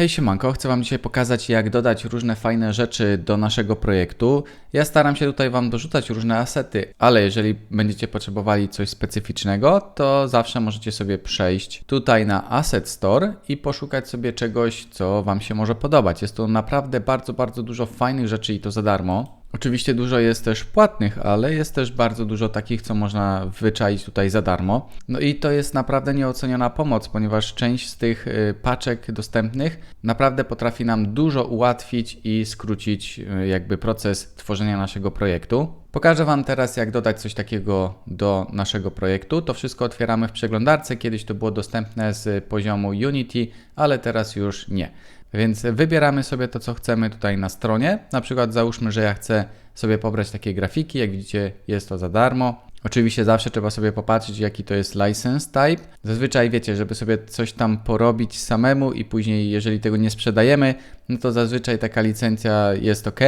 Hej siemanko, chcę Wam dzisiaj pokazać jak dodać różne fajne rzeczy do naszego projektu. Ja staram się tutaj Wam dorzucać różne asety, ale jeżeli będziecie potrzebowali coś specyficznego, to zawsze możecie sobie przejść tutaj na Asset Store i poszukać sobie czegoś, co Wam się może podobać. Jest tu naprawdę bardzo, bardzo dużo fajnych rzeczy i to za darmo. Oczywiście dużo jest też płatnych, ale jest też bardzo dużo takich, co można wyczaić tutaj za darmo. No i to jest naprawdę nieoceniona pomoc, ponieważ część z tych y, paczek dostępnych naprawdę potrafi nam dużo ułatwić i skrócić y, jakby proces tworzenia naszego projektu. Pokażę Wam teraz, jak dodać coś takiego do naszego projektu. To wszystko otwieramy w przeglądarce. Kiedyś to było dostępne z poziomu Unity, ale teraz już nie. Więc wybieramy sobie to, co chcemy tutaj na stronie. Na przykład załóżmy, że ja chcę sobie pobrać takie grafiki. Jak widzicie, jest to za darmo. Oczywiście zawsze trzeba sobie popatrzeć, jaki to jest license type. Zazwyczaj wiecie, żeby sobie coś tam porobić samemu i później, jeżeli tego nie sprzedajemy, no to zazwyczaj taka licencja jest ok,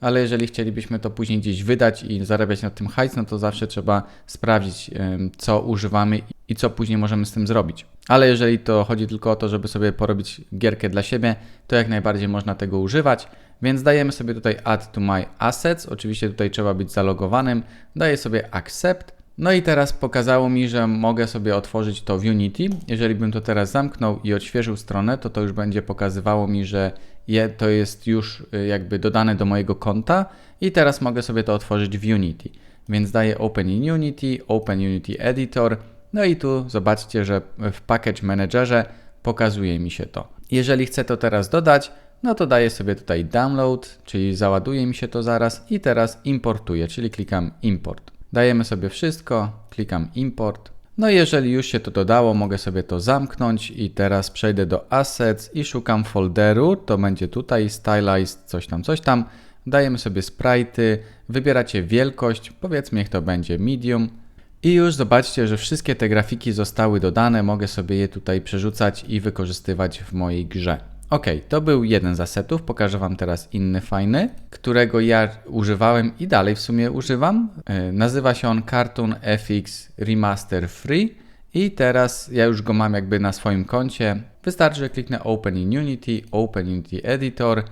ale jeżeli chcielibyśmy to później gdzieś wydać i zarabiać na tym hajs, no to zawsze trzeba sprawdzić, co używamy i co później możemy z tym zrobić. Ale jeżeli to chodzi tylko o to, żeby sobie porobić gierkę dla siebie, to jak najbardziej można tego używać. Więc dajemy sobie tutaj Add to My Assets. Oczywiście tutaj trzeba być zalogowanym. Daję sobie Accept. No i teraz pokazało mi, że mogę sobie otworzyć to w Unity. Jeżeli bym to teraz zamknął i odświeżył stronę, to to już będzie pokazywało mi, że je, to jest już y, jakby dodane do mojego konta i teraz mogę sobie to otworzyć w Unity. Więc daję Open in Unity, Open Unity Editor. No i tu zobaczcie, że w Package Managerze pokazuje mi się to. Jeżeli chcę to teraz dodać, no to daję sobie tutaj download, czyli załaduje mi się to zaraz i teraz importuję, czyli klikam import. Dajemy sobie wszystko, klikam import. No jeżeli już się to dodało, mogę sobie to zamknąć i teraz przejdę do Assets i szukam folderu, to będzie tutaj Stylized coś tam, coś tam. Dajemy sobie sprite'y, wybieracie wielkość, powiedzmy niech to będzie medium. I już zobaczcie, że wszystkie te grafiki zostały dodane, mogę sobie je tutaj przerzucać i wykorzystywać w mojej grze. Ok, to był jeden z asetów. Pokażę Wam teraz inny fajny, którego ja używałem i dalej w sumie używam. Yy, nazywa się on Cartoon FX Remaster Free i teraz ja już go mam jakby na swoim koncie. Wystarczy, że kliknę Open in Unity, Open Unity Editor.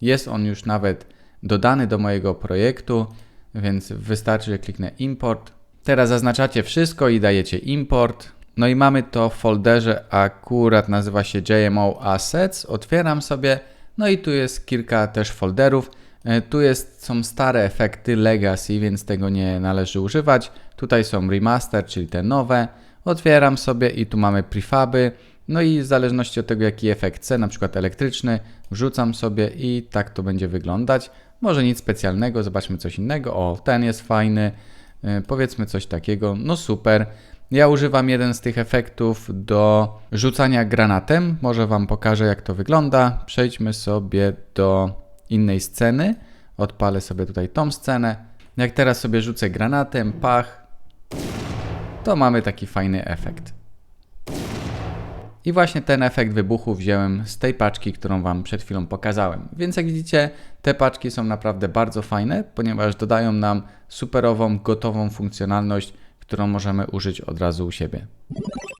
Jest on już nawet dodany do mojego projektu, więc wystarczy, że kliknę Import. Teraz zaznaczacie wszystko i dajecie Import. No i mamy to w folderze, akurat nazywa się JMO Assets. Otwieram sobie, no i tu jest kilka też folderów. E, tu jest, są stare efekty Legacy, więc tego nie należy używać. Tutaj są remaster, czyli te nowe. Otwieram sobie i tu mamy prefaby. No i w zależności od tego, jaki efekt chcę, na przykład elektryczny, wrzucam sobie i tak to będzie wyglądać. Może nic specjalnego, zobaczmy coś innego. O, ten jest fajny. E, powiedzmy coś takiego. No super. Ja używam jeden z tych efektów do rzucania granatem. Może Wam pokażę, jak to wygląda. Przejdźmy sobie do innej sceny. Odpalę sobie tutaj tą scenę. Jak teraz sobie rzucę granatem, pach, to mamy taki fajny efekt. I właśnie ten efekt wybuchu wziąłem z tej paczki, którą Wam przed chwilą pokazałem. Więc jak widzicie, te paczki są naprawdę bardzo fajne, ponieważ dodają nam superową, gotową funkcjonalność, którą możemy użyć od razu u siebie.